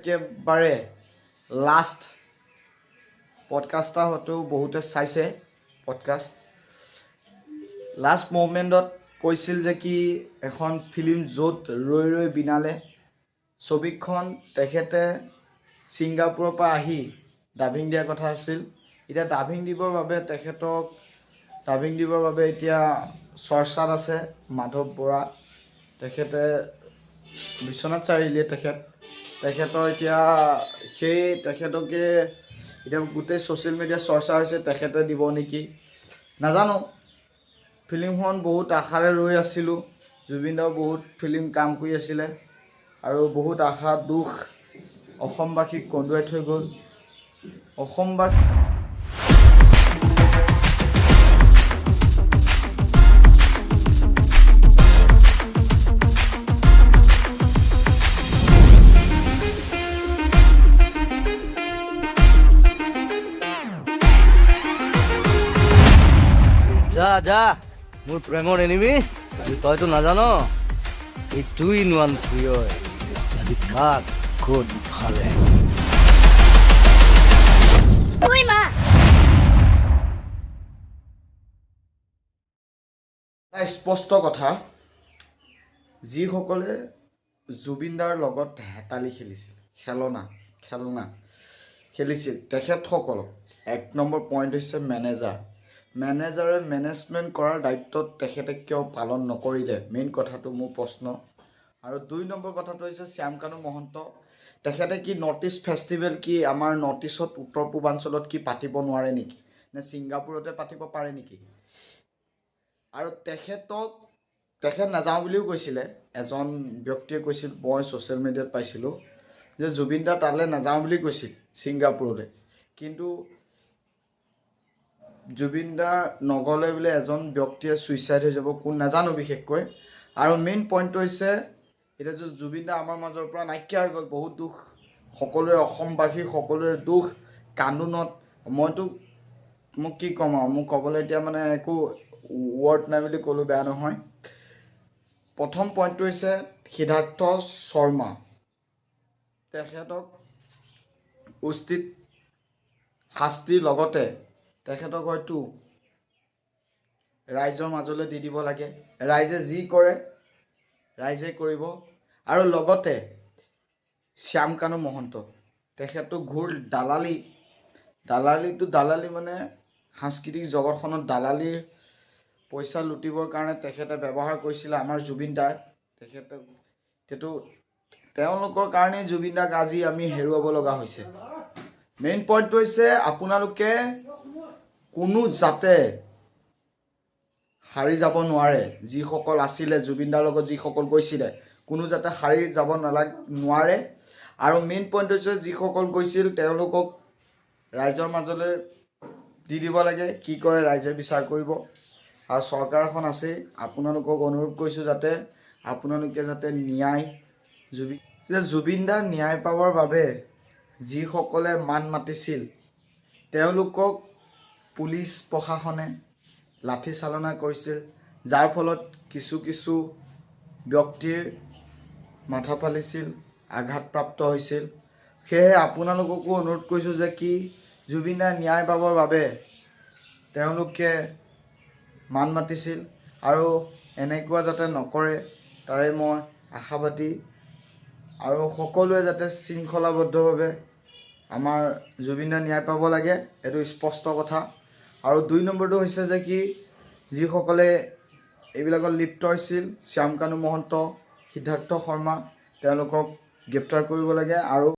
একেবাৰে last podcast এটা হয়তো বহুতে চাইছে পডকাষ্ট লাষ্ট মুভমেণ্টত কৈছিল যে কি এখন ফিল্ম য'ত ৰৈ ৰৈ বিনালে। ছবিখন তেখেতে ছিংগাপুৰৰ পৰা আহি ডাবিং দিয়াৰ কথা আছিল। এতিয়া ডাবিং দিবৰ বাবে তেখেতক ডাবিং দিবৰ বাবে এতিয়া চৰ্চাত আছে মাধৱ বৰা। তেখেতে বিশ্বনাথ চাৰিআলিয়ে তেখেত তেখেতৰ এতিয়া সেই তেখেতকে এতিয়া গোটেই ছ'চিয়েল মিডিয়াত চৰ্চা হৈছে তেখেতে দিব নেকি? নাজানো। ফিল্মখন বহুত আশাৰে ৰৈ আছিলোঁ। জুবিনদাও বহুত ফিল্ম কাম কৰি আছিলে। আৰু বহুত আশা দুখ অসমবাসীক কন্দুৱাই থৈ গ'ল। অসমবাসী যা যা। মোৰ প্ৰেমৰ এনিমি তইতো নাজান। এইটোই নোৱান প্ৰিয়। আজি কাক ক'ত ফালে স্পষ্ট কথা। যিসকলে জুবিনদাৰ লগত হেতালি খেলিছিল খেলনা খেলনা খেলিছিল তেখেতসকলক এক নম্বৰ পইণ্ট হৈছে মেনেজাৰ মেনেজাৰে মেনেজমেণ্ট কৰাৰ দায়িত্বত তেখেতে কিয় পালন নকৰিলে? মেইন কথাটো মোৰ প্ৰশ্ন। আৰু দুই নম্বৰ কথাটো হৈছে শ্যামকানু মহন্ত। তেখেতে কি নৰ্থ ইষ্ট ফেষ্টিভেল কি আমাৰ নৰ্থ ইষ্টত উত্তৰ পূৰ্বাঞ্চলত কি পাতিব নোৱাৰে নেকি? নে ছিংগাপুৰতে পাতিব পাৰে নেকি? আৰু তেখেতক তেখেত নাযাওঁ বুলিও কৈছিলে। এজন ব্যক্তিয়ে কৈছিল, মই ছ'চিয়েল মিডিয়াত পাইছিলোঁ যে জুবিন দা তালৈ নাযাওঁ বুলি কৈছিল ছিংগাপুৰলৈ। কিন্তু জুবিন দা নগ'লে বোলে এজন ব্যক্তিয়ে ছুইচাইড হৈ যাব কোন নাজানো বিশেষকৈ। আৰু মেইন পইণ্টটো হৈছে এতিয়া যে জুবিন দা আমাৰ মাজৰ পৰা নাইকিয়া হৈ গ'ল বহুত দুখ। সকলোৰে অসমবাসীৰ সকলোৰে দুখ। কান্দোনত মইতো মোক কি ক'ম আৰু মোক ক'বলৈ এতিয়া মানে একো ৱৰ্ড নাই বুলি ক'লোঁ বেয়া নহয়। প্ৰথম পইণ্টটো হৈছে সিদ্ধাৰ্থ শৰ্মা। তেখেতক উচিত শাস্তিৰ লগতে তেখেতক হয়তো ৰাইজৰ মাজলৈ দি দিব লাগে। ৰাইজে যি কৰে ৰাইজে কৰিব। আৰু লগতে শ্যামকানু মহন্ত তেখেতো ঘূৰ দালালি। দালালিটো দালালি মানে সাংস্কৃতিক জগতখনত দালালিৰ পইচা লুটিবৰ কাৰণে তেখেতে ব্যৱহাৰ কৰিছিলে আমাৰ জুবিন দাৰ। তেখেতে সেইটো তেওঁলোকৰ কাৰণেই জুবিন দাক আজি আমি হেৰুৱাব লগা হৈছে। মেইন পইণ্টটো হৈছে আপোনালোকে কোনো যাতে হাৰি যাব নোৱাৰে। যিসকল আছিলে জুবিন দাৰ লগত যিসকল গৈছিলে, কোনো যাতে হাৰি যাব নালাগে, নোৱাৰে। আৰু মেইন পইণ্ট হৈছে যিসকল গৈছিল, তেওঁলোকক ৰাইজৰ মাজলৈ দি দিব লাগে, কি কৰে ৰাইজে বিচাৰ কৰিব। আৰু চৰকাৰখন আছেই, আপোনালোকক অনুৰোধ কৰিছোঁ যাতে আপোনালোকে যাতে ন্যায় জুবিন যে ন্যায় পাবৰ বাবে যিসকলে মান মাতিছিল তেওঁলোকক পুলিচ প্ৰশাসনে লাঠি চালনা কৰিছিল যাৰ ফলত কিছু কিছু ব্যক্তিৰ মাথা ফালিছিল আঘাতপ্ৰাপ্ত হৈছিল। সেয়েহে আপোনালোককো অনুৰোধ কৰিছোঁ যে কি জুবিন দাৰ ন্যায় পাবৰ বাবে তেওঁলোকে মান মাতিছিল আৰু এনেকুৱা যাতে নকৰে তাৰে মই আশাবাদী আৰু সকলোৱে যাতে শৃংখলাবদ্ধভাৱে আমাৰ জুবিন দাৰ ন্যায় পাব লাগে এইটো স্পষ্ট কথা। আৰু দুই নম্বৰটো হৈছে যে কি যিসকলে এইবিলাকত লিপ্ত হৈছিল শ্যামকানু মহন্ত সিদ্ধাৰ্থ শৰ্মা তেওঁলোকক গ্ৰেপ্তাৰ কৰিব লাগে আৰু